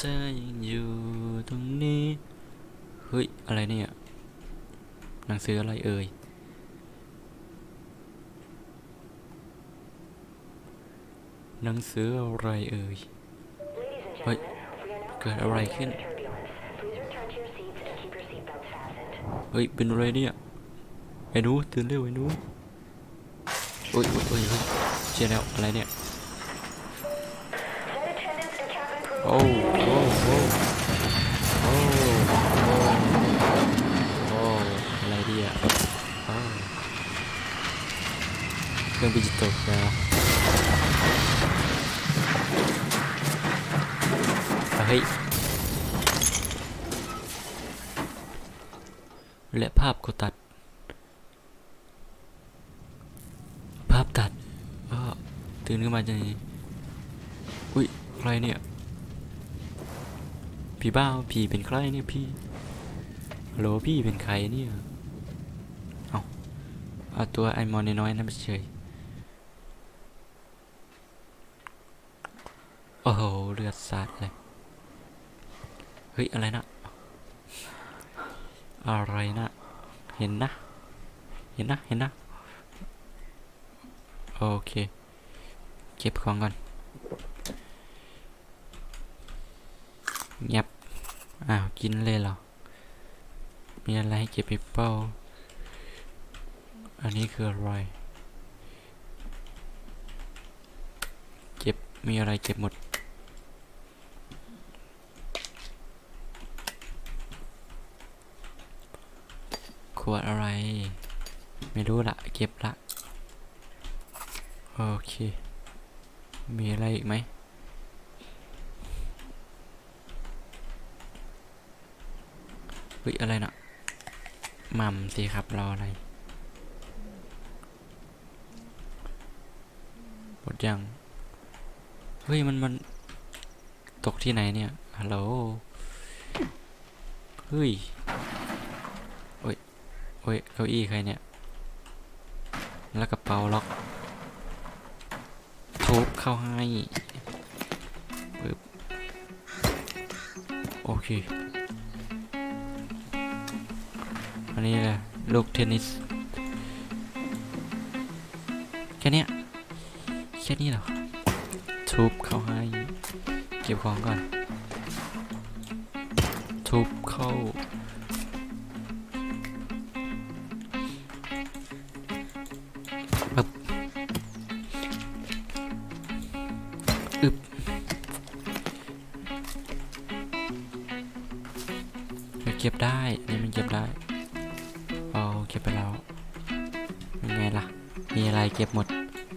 เธอยังอยู่ตรงนี้ เฮ้ย อะไรเนี่ย หนังสืออะไรเอ่ย หนังสืออะไรเอ่ย เฮ้ย เกิดอะไรขึ้น เฮ้ย เป็นอะไรเนี่ย ไอ้นูตื่นเร็วไอ้นูโอ้ยโอ้ยโอ้ยเฮ้ยเชียแล้ว อะไรเนี่ยโอ้โอ้โอ้โอ้โอ้โอ้อะไรดีอะโอ้เค รื่องบินจะตกแล้วเฮ้ยและภาพก็ตัด ภาพตัดเออตื่นขึ้นมาจะนี้อุ้ยใครเนี่ยพี่บ้าพี่เป็นใครเนี่ยพี่ฮัลโหลพี่เป็นใครเนี่ยเอาเอาตัวไอมอนน้อยๆนั่นไปเฉย อ้โหเลือดสาดเลย เฮ้ย อะไรนะ อะไรนะ เห็นนะ เห็นนะ เห็นนะ โอเค เก็บของก่อนเงียบอ้าว กินเลยเหรอ มีอะไรให้เก็บไปเป้า อันนี้คืออะไร เก็บ มีอะไรเก็บหมด วดอะไร ไม่รู้ละเก็บละโอเค มีอะไรอีกไหมเฮ้ยอะไรนะม่ำสิครับรออะไรหมดยัง เฮ้ย มันมันตกที่ไหนเนี่ยฮัลโหลเฮ้ย เก้าอี้ใครเนี่ย แล้วกระเป๋าล็อกทุบเข้าให้ปึ๊บโอเค อันนี้แหละลูกเทนนิส แค่นี้แค่นี้เหรอทุบเข้าให้ เก็บของก่อนทุบเข้า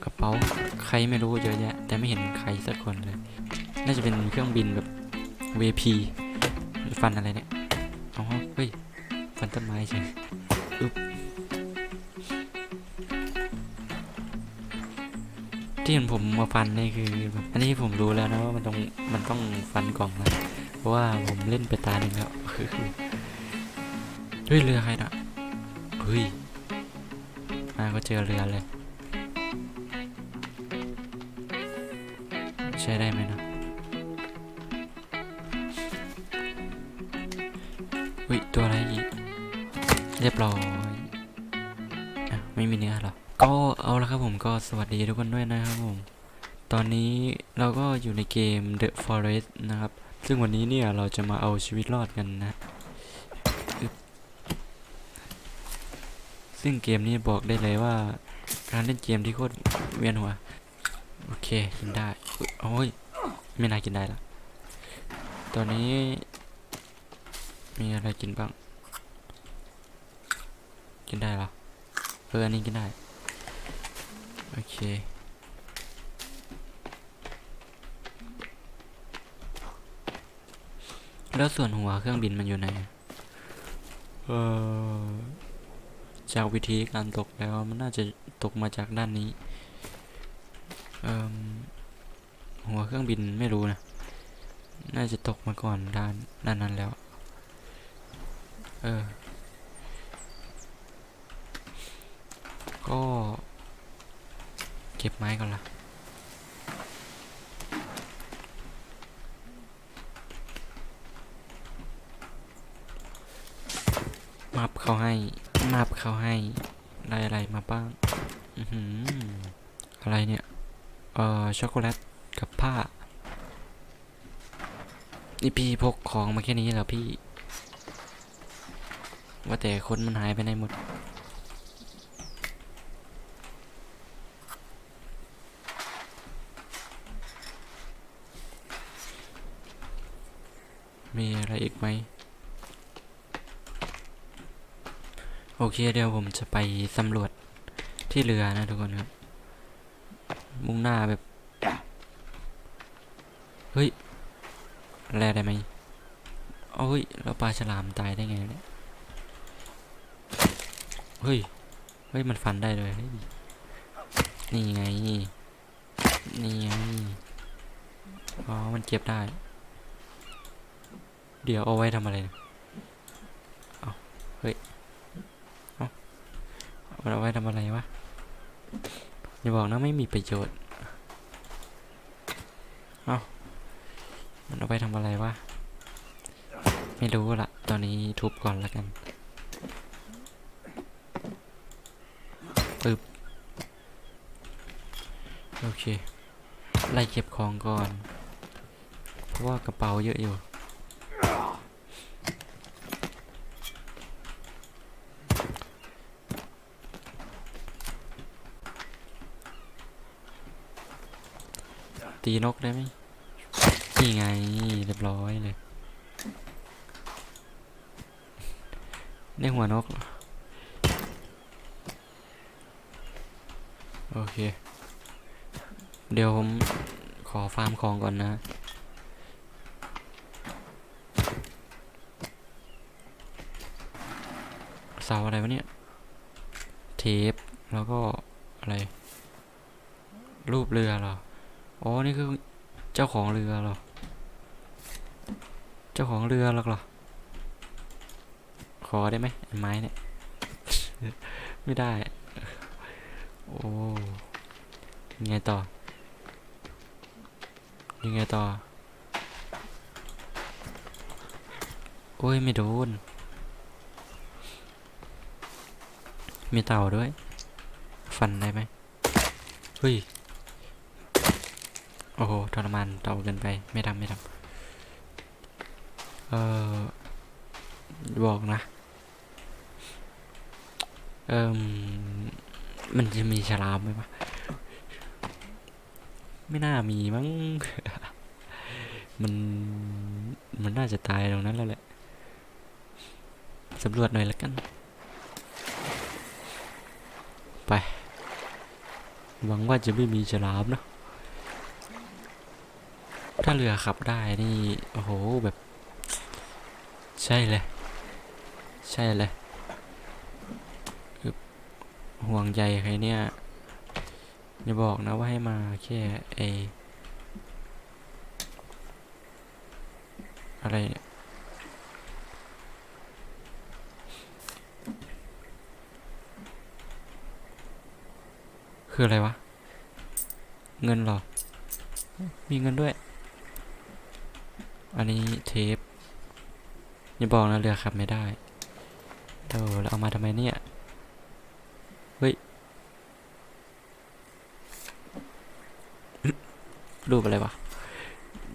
กระเป๋าใครไม่รู้เยอะแยะ แต่ไม่เห็นใครสักคนเลย น่าจะเป็นเครื่องบินแบบ VP ฟันอะไรเนี่ยอ๋อเฮ้ยฟันต้นไม้ใช่อึบที่เห็นผมมาฟันนี่คือแบบอันนี้ผมรู้แล้วนะว่ามันต้องมันต้องฟันกล่องนะเพราะว่าผมเล่นไปตาหนึ่งแล้วเฮ้ยเรือใครนะเฮ้ยมาก็เจอเรือเลย ใช้ได้ไหมเนาะเฮ้ยตัวอะไรอีกเรียบร้อยอะไม่มีเนื้อหรอ ก็เอาละครับผมก็สวัสดีทุกคนด้วยนะครับผม ตอนนี้เราก็อยู่ในเกม The Forest นะครับ ซึ่งวันนี้เนี่ยเราจะมาเอาชีวิตรอดกันนะ ซึ่งเกมนี้บอกได้เลยว่าการเล่นเกมที่โคตรเวียนหัว โอเคกินได้โอ้ยไม่น่ากินได้ละตอนนี้ มีอะไรกินบ้าง กินได้เหรอเอออันนี้กินได้ โอเคแล้วส่วนหัวเครื่องบินมันอยู่ไหน เออจากวิธีการตกแล้วมันน่าจะตกมาจากด้านนี้ หัวเครื่องบินไม่รู้นะ น่าจะตกมาก่อนด้านด้านนั้นแล้ว เออ ก็เก็บไม้ก่อนละมับเขาให้มับเขาให้ ได้อะไรมาบ้าง อือหืออะไรเนี่ย เอ่อช็อกโกแลตกับผ้า นี่พี่พกของมาแค่นี้เหรอพี่ ว่าแต่คนมันหายไปไหนหมด มีอะไรอีกไหม โอเคเดี๋ยวผมจะไปสำรวจที่เรือนะทุกคนครับ มุ่งหน้าแบบ เฮ้ยแร่ได้ไหมโอ้ยแล้วปลาฉลามตายได้ไงเนี่ยเฮ้ย เฮ้ย มันฟันได้เลยเฮ้ยนี่ไง นี่ไง อ๋อ มันเก็บได้ เดี๋ยวเอาไว้ทำอะไรนะเอาเฮ้ย เอาเอาไว้ทำอะไรวะ อย่าบอกนะไม่มีประโยชน์ เอามันเอาไว้ทำอะไรวะ ไม่รู้ละตอนนี้ทุบก่อนและกันปึ๊บโอเค ไล่เก็บของก่อน เพราะว่ากระเป๋าเยอะอยู่ ตีนกได้ไหมนี่ไงเรียบร้อยเลยได้หัวนก โอเค เดี๋ยวผมขอฟาร์มของก่อนนะเสาอะไรวะเนี่ย เทป แล้วก็อะไร รูปเรือเหรอ อ๋อ นี่คือเจ้าของเรือเหรอ เจ้าของเรือหรอกเหรอ ขอได้ไหมไม้เนี่ย ไม่ได้ โอ้ยังไงต่อ ยังไงต่อ โอ้ย ไม่โดน มีเต่าด้วย ฟันได้ไหมเฮ้ย อ้โหทรมานเต่าเกินไป ไม่ทำไม่ทำเออบอกนะ เอิมมันจะมีฉลามไหมวะไม่น่ามีมั้ง มัน มันน่าจะตายตรงนั้นแล้วแหละ สำรวจหน่อยละกัน ไป หวังว่าจะไม่มีฉลามเนะาเรือขับได้นี่ โอ้โห แบบ ใช่เลย ใช่เลยห่วงใยใครเนี่ยอย่าบอกนะว่าให้มาแค่ไออะไรเนี่ยคืออะไรวะ เงินหรอ มีเงินด้วย อันนี้เทปอย่าบอกนะเรือขับไม่ได้เออแล้วเอามาทำไมเนี่ย เฮ้ย รูปอะไรวะ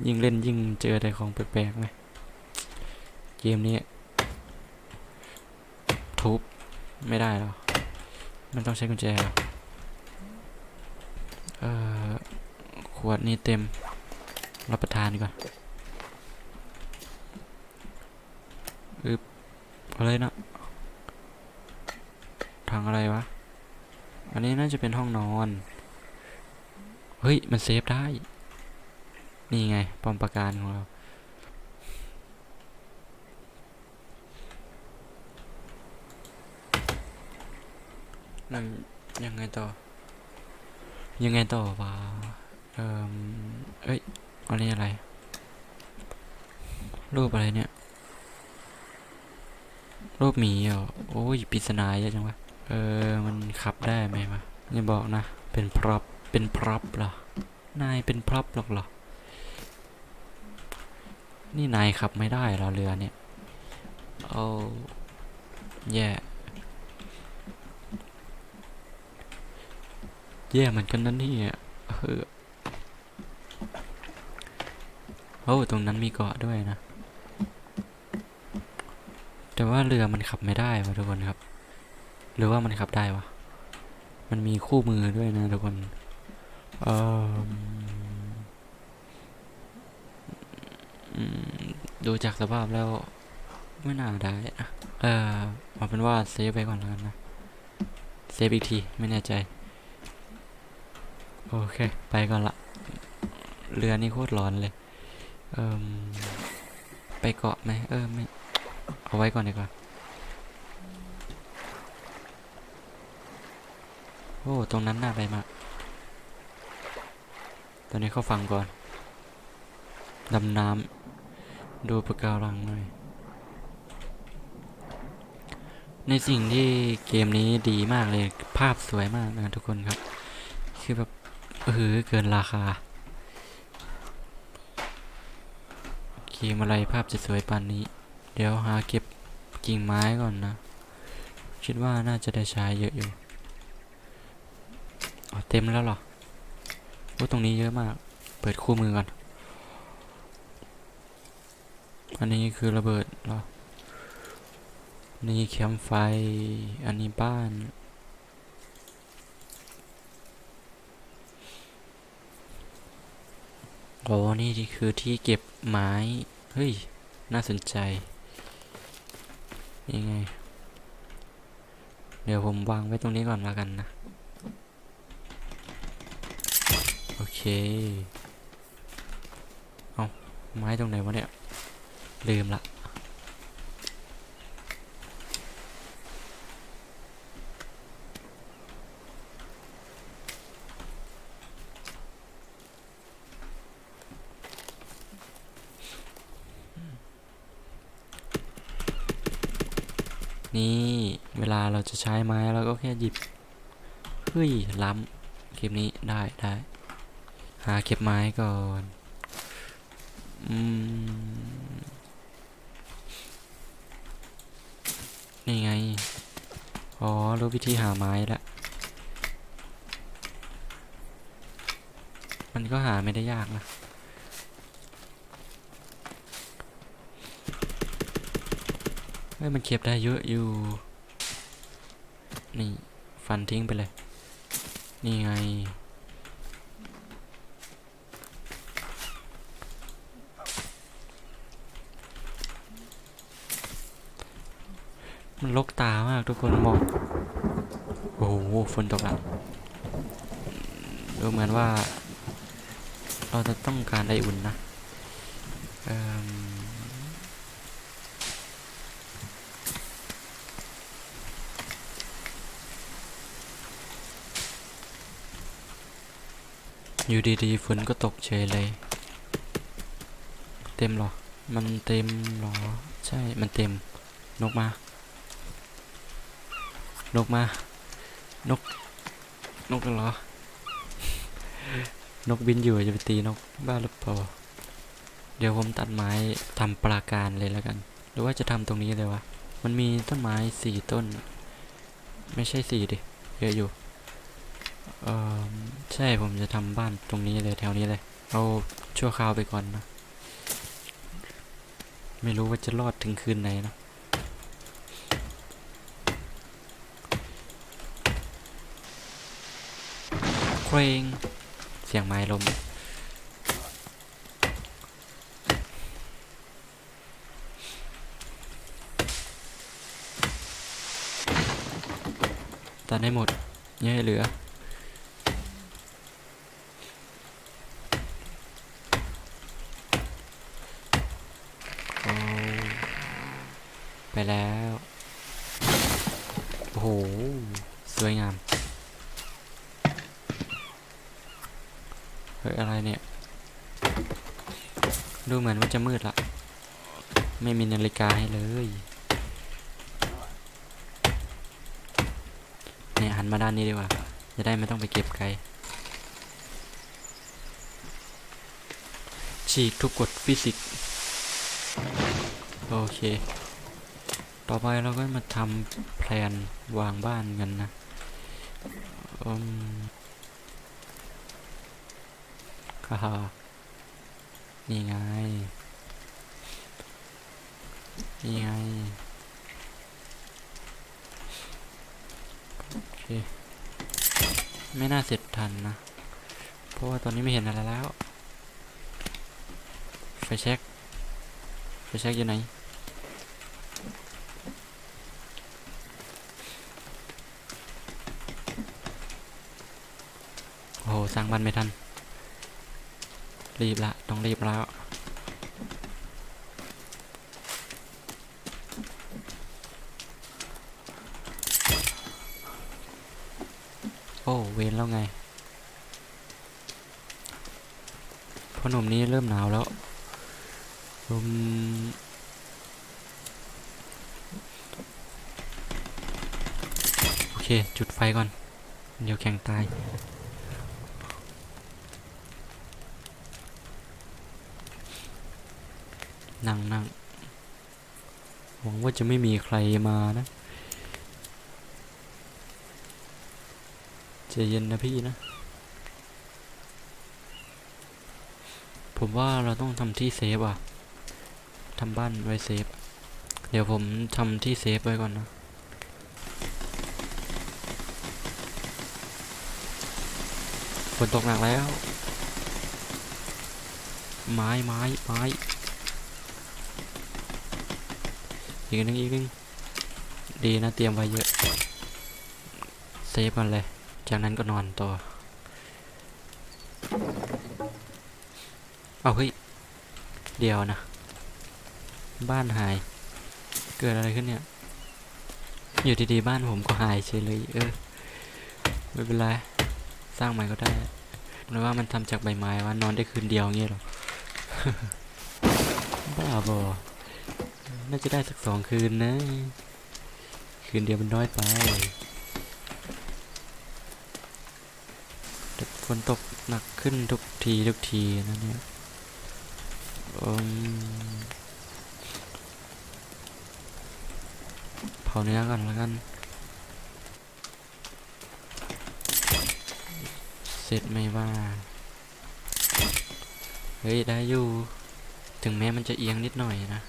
ยิ่งเล่นยิ่งเจอแต่ของแปลกๆไหมเกมนี้ ทุบ ไม่ได้หรอ มันต้องใช้กุญแจเหรอเอขวดนี้เต็ม รับประทานดีกว่า อึบ อะไรนะทางอะไรวะ อันนี้น่าจะเป็นห้องนอน เฮ้ย มันเซฟได้ นี่ไงปอมประการของเรา นั่นยังไงต่อ ยังไงต่อวะ เอ่มเอ้ย อันนี้อะไร รูปอะไรเนี่ย รูปหมีเหรอโอ้ยปริศนาเยอะจังวะ เออ มันขับได้ไหมวะอย่าบอกนะ เป็นพร็อพเป็นพร็อพเหรอ นายเป็นพร็อพหรอกเหรอ นี่นายขับไม่ได้เหรอเรือเนี่ย เอาแย่ แย่เหมือนกันนั่นนี่ยเออโอ้ตรงนั้นมีเกาะด้วยนะ แต่ว่าเรือมันขับไม่ได้วะทุกคนครับ หรือว่ามันขับได้วะ มันมีคู่มือด้วยนะทุกคนเออดูจากสภาพแล้วไม่น่าได้นะเออเอาเป็นว่าเซฟไปก่อนแล้วกันนะ เซฟอีกที ไม่แน่ใจ โอเค ไปก่อนละ เรือนี่โคตรร้อนเลย เอ่มไปเกาะไหมเออไม่ เอาไว้ก่อนดีกว่า โอ้ ตรงนั้นน่าไปมาก ตอนนี้เข้าฟังก่อน ดำน้ำ ดูปะการังหน่อย ในสิ่งที่เกมนี้ดีมากเลย ภาพสวยมากนะทุกคนครับ คือแบบเออเกินราคาเกมอะไรภาพจะสวยปานนี้ เดี๋ยวหาเก็บกิ่งไม้ก่อนนะ คิดว่าน่าจะได้ใช้เยอะอยู่เต็มแล้วหรอโอ้ตรงนี้เยอะมาก เปิดคู่มือก่อน อันนี้คือระเบิดเหรอ นี่แคมไฟ อันนี้บ้าน โอ้นี่คือที่เก็บไม้ เฮ้ย น่าสนใจ ยังไง เดี๋ยวผมวางไว้ตรงนี้ก่อนแล้วกันนะ โอเค เอาไม้ตรงไหนวะเนี่ย ลืมละ นี่เวลาเรา จะใช้ไม้เราก็แค่หยิบเฮ้ยล้ำคลิปนี้ได้ได้หาเก็บไม้ก่อนอืมนี่ไง อ๋อ รู้วิธีหาไม้ละ มันก็หาไม่ได้ยากนะ เฮ้ย มันเก็บได้เยอะอยู่ นี่ ฟันทิ้งไปเลย นี่ไง มันลกตามากทุกคนมองโอ้โหฝนตกแล้วดูเหมือนว่า เราจะต้องการไออุ่นนะ เอิ่ม อยู่ดีๆฝนก็ตกเฉยเลย เต็มหรอ มันเต็มหรอ ใช่ มันเต็ม นกมา นกมา นก นกเหรอ นกบินอยู่จะไปตีนกบ้าหรือเปล่า เดี๋ยวผมตัดไม้ทำปราการเลยแล้วกัน หรือว่าจะทำตรงนี้เลยวะ มันมีต้นไม้สี่ต้น ไม่ใช่สี่ดิ เยอะอยู่ เออใช่ผมจะทำบ้านตรงนี้เลยแถวนี้เลย เอาชั่วคราวไปก่อนนะ ไม่รู้ว่าจะรอดถึงคืนไหนนะเครง เสียงไม้ลมตัดให้หมดอย่าให้เหลือ ได้ไม่ต้องไปเก็บไกล ฉีกทุกกฎฟิสิกส์ โอเค ต่อไปเราก็มาทำแพลนวางบ้านกันนะอืมฮ่าฮ่านี่ไง นี่ไง โอเค ไม่น่าเสร็จทันนะ เพราะว่าตอนนี้ไม่เห็นอะไรแล้ว ไฟเช็ค ไฟเช็คอยู่ไหน โอ้โห สร้างบ้านไม่ทัน รีบละ ต้องรีบแล้ว โอ้เวนแล้วไงพ่อหนุ่มนี้เริ่มหนาวแล้วอืมโอเค จุดไฟก่อน เดี๋ยวแข่งตายนั่งนั่งหวังว่าจะไม่มีใครมานะ ใจเย็นนะพี่นะ ผมว่าเราต้องทำที่เซฟอะทำบ้านไว้เซฟ เดี๋ยวผมทำที่เซฟไว้ก่อนนะฝนตกหนักแล้ว ไม้ไม้ไม้อีกนึงอีกนิดนึงดีนะเตรียมไว้เยอะ เซฟมันเลย จากนั้นก็นอนต่อ เอาเฮ้ย เดียวนะ บ้านหาย เกิดอะไรขึ้นเนี่ย อยู่ดีๆ บ้านผมก็หายเฉยเลย เออ ไม่เป็นไร สร้างใหม่ก็ได้หรือว่ามันทำจากใบไม้ว่านอนได้คืนเดียวเงี้ยหรอ บ้าบอ น่าจะได้สักสองคืนนะ คืนเดียวมันน้อยไปแต่ ฝนตกหนักขึ้นทุกทีทุกทีนะเนี่ยเผาเนื้อก่อนแล้วกัน เสร็จไหม่ว่า เฮ้ย ได้อยู่ ถึงแม้มันจะเอียงนิดหน่อยนะ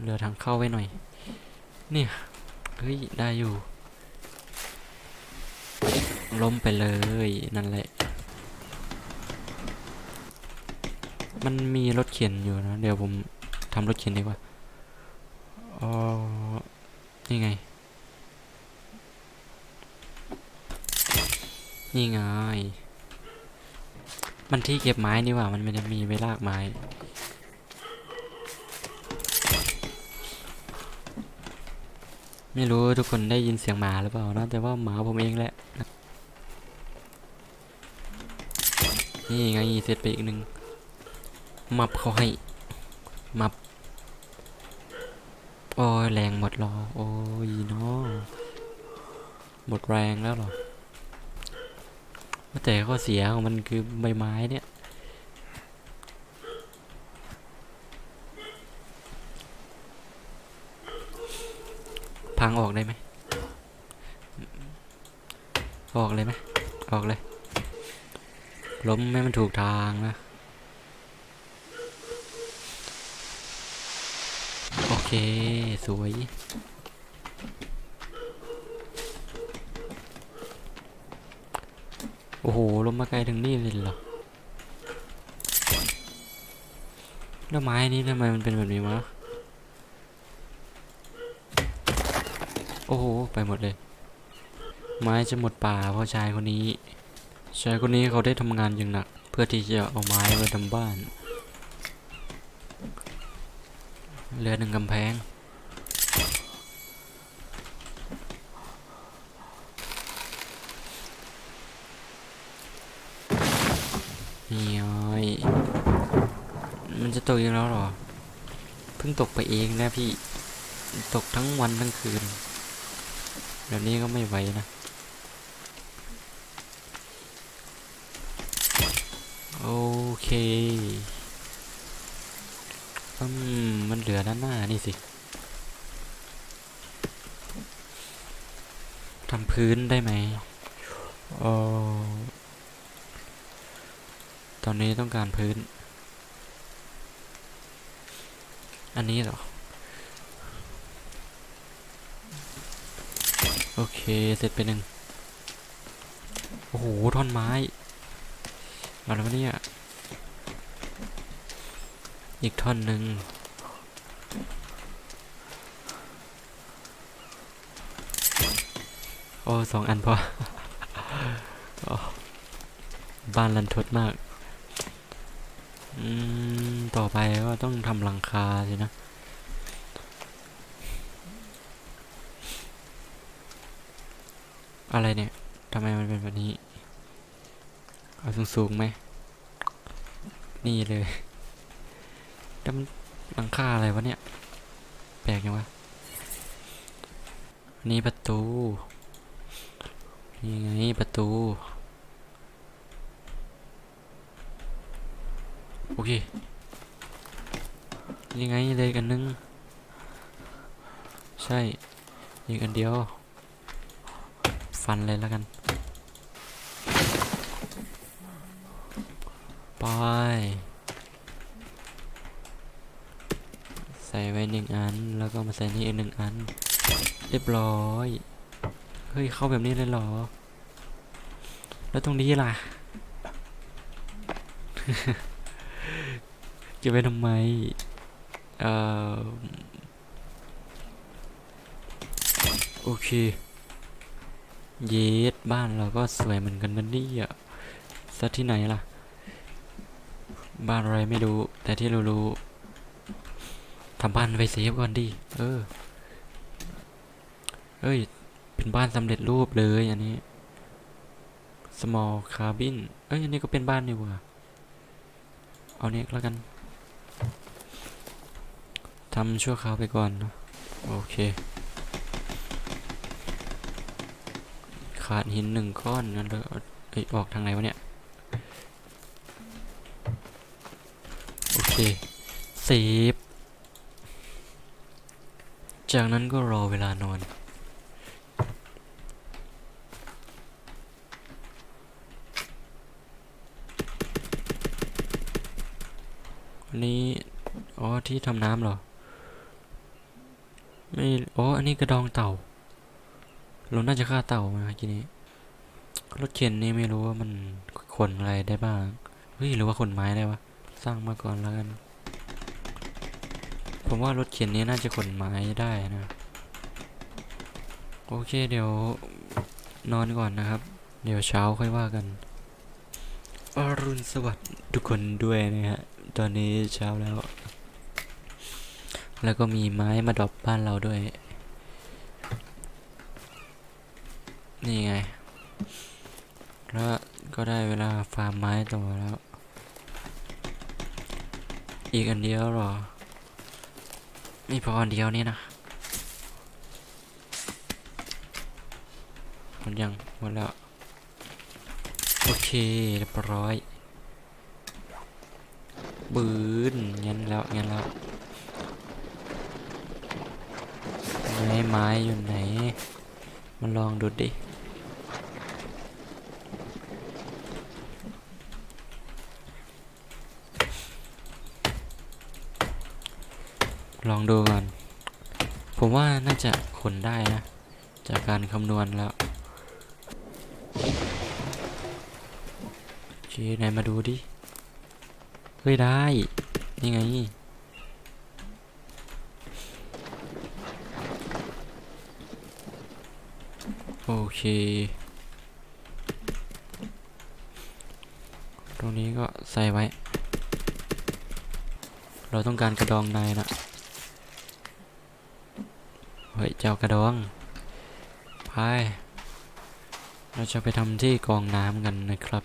เหลือทางเข้าไว้หน่อย เนี่ย เฮ้ย ได้อยู่ ล้มไปเลยนั่นแหละ มันมีรถเข็นอยู่นะ เดี๋ยวผมทำรถเข็นดีกว่าอ๋อนี่ไง นี่ไง มันที่เก็บไม้นี่ว่า มันไม่ได้มีไว้ลากไม้ ไม่รู้ทุกคนได้ยินเสียงหมาหรือเปล่านะแต่ว่าหมาผมเองแหละ นี่ไงเสร็จไปอีกหนึ่ง มับเขาให้ มับโอ้ยแรงหมดหรอ โอ้ยเนาะหมดแรงแล้วหรอ แต่ข้อเสียของมันคือใบไม้เนี่ยพังออกได้ไหม ออกเลยไหม ออกเลย ล้มให้มันถูกทางนะ โอเค สวย โอ้โหลมมาไกลถึงนี่เลยเหรอแล้วไม้นี้ทำไมมันเป็นแบบนี้วะ โอ้โห ไปหมดเลย ไม้จะหมดป่าเพราะชายคนนี้ ชายคนนี้เขาได้ทำงานอย่างหนัก เพื่อที่จะเอาไม้ไว้ทำบ้าน เหลือหนึ่งกำแพง นี่ไงมันจะตกอีกแล้วหรอ เพิ่งตกไปเองนะพี่ ตกทั้งวันทั้งคืน แบบนี้ก็ไม่ไหวนะโอเค อืมมันเหลือด้านหน้านี่สิำพื้นได้ไหมเออตอนนี้ต้องการพื้น อันนี้เหรอ โอเค เสร็จไปหนึ่งโอ้โห ท่อนไม้มาแล้ววะเนี่ย อีกท่อนหนึ่งโอ้สองอันพอ บ้านรันทดมาก อืม ต่อไปก็ต้องทำหลังคาสินะ อะไรเนี่ยทำไมมันเป็นแบบนี้ เอาสูงๆไหม นี่เลย แต่มันหลังคาอะไรวะเนี่ย แปลกยังวะนนี้ประตู นี่ไงประตู โอเค ยังไงเลยกันนึง ใช่อีกอันเดียว ฟันเลยแล้วกัน ไป ใส่ไว้หนึ่งอัน แล้วก็มาใส่นี่อีกหนึ่งอัน เรียบร้อย เฮ้ย เข้าแบบนี้เลยเหรอ แล้วตรงนี้ล่ะ เก็บไว้ทำไม เอ่อ โอเค เยสบ้านเราก็สวยเหมือนกันนะเนี่ยซะที่ไหนล่ะ บ้านอะไรไม่รู้ แต่ที่รู้ ทำบ้านไปเซฟก่อนดิ เออ เอ้ย เป็นบ้านสำเร็จรูปเลยอันนี้ small cabin เอ้ย อันนี้ก็เป็นบ้านนี่หว่า เอาเนี้ยแล้วกันทำชั่วคราวไปก่อนเนอะโอเค ขาดหินหนึ่งก้อนงั้นเราเอ้ยออกทางไหนวะเนี่ย โอเคเซฟ จากนั้นก็รอเวลานอน อันนี้ อ๋อ ที่ทำน้ำเหรอ ไม่ อ๋อ อันนี้กระดองเต่า เราน่าจะฆ่าเต่ามาเมื่อกี้นี้ รถเข็นนี่ไม่รู้ว่ามันขนอะไรได้บ้าง เฮ้ย หรือว่าขนไม้ได้วะ สร้างมาก่อนแล้วกัน ผมว่ารถเข็นนี้น่าจะขนไม้ได้นะ โอเคเดี๋ยวนอนก่อนนะครับ เดี๋ยวเช้าค่อยว่ากันอรุณสวัสดิ์ทุกคนด้วยนะฮะ ตอนนี้เช้าแล้ว แล้วก็มีไม้มาดอปบ้านเราด้วย นี่ไง แล้วก็ได้เวลาฟาร์มไม้ต่อแล้ว อีกอันเดียวหรอ ม่พออันเดียวนี่นะหมดยังหมดแล้ว โอเคเรียบร้อย บืนงั้นแล้วงั้นแล้วไม้ไม้อยู่ไหนมาลองดูดิ ลองดูก่อน ผมว่าน่าจะขนได้นะ จากการคำนวณแล้วโอเคไหนมาดูดิ เฮ้ยได้ นี่ไง โอเค ตรงนี้ก็ใส่ไว้ เราต้องการกระดองในนะ ฮ้ยเจ้ากระดองไปเราจะไปทำที่กองน้ำกันนะครับ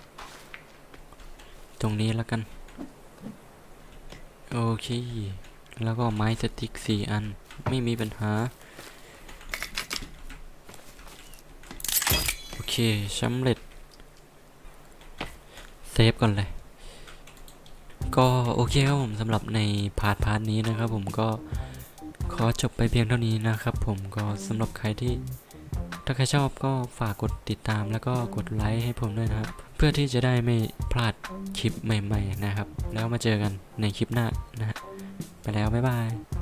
ตรงนี้แล้วกัน โอเค แล้วก็ไม้สติ๊กสี่อัน ไม่มีปัญหา โอเคสำเร็จ เซฟก่อนเลย ก็โอเคครับผมสำหรับในพาร์ทพาร์ทนี้นะครับผมก็ ขอจบไปเพียงเท่านี้นะครับผมก็สำหรับใครที่ ถ้าใครชอบก็ฝากกดติดตามแล้วก็กดไลค์ให้ผมด้วยนะครับ เพื่อที่จะได้ไม่พลาดคลิปใหม่ ๆนะครับ แล้วมาเจอกันในคลิปหน้านะฮะไปแล้วบ๊ายบาย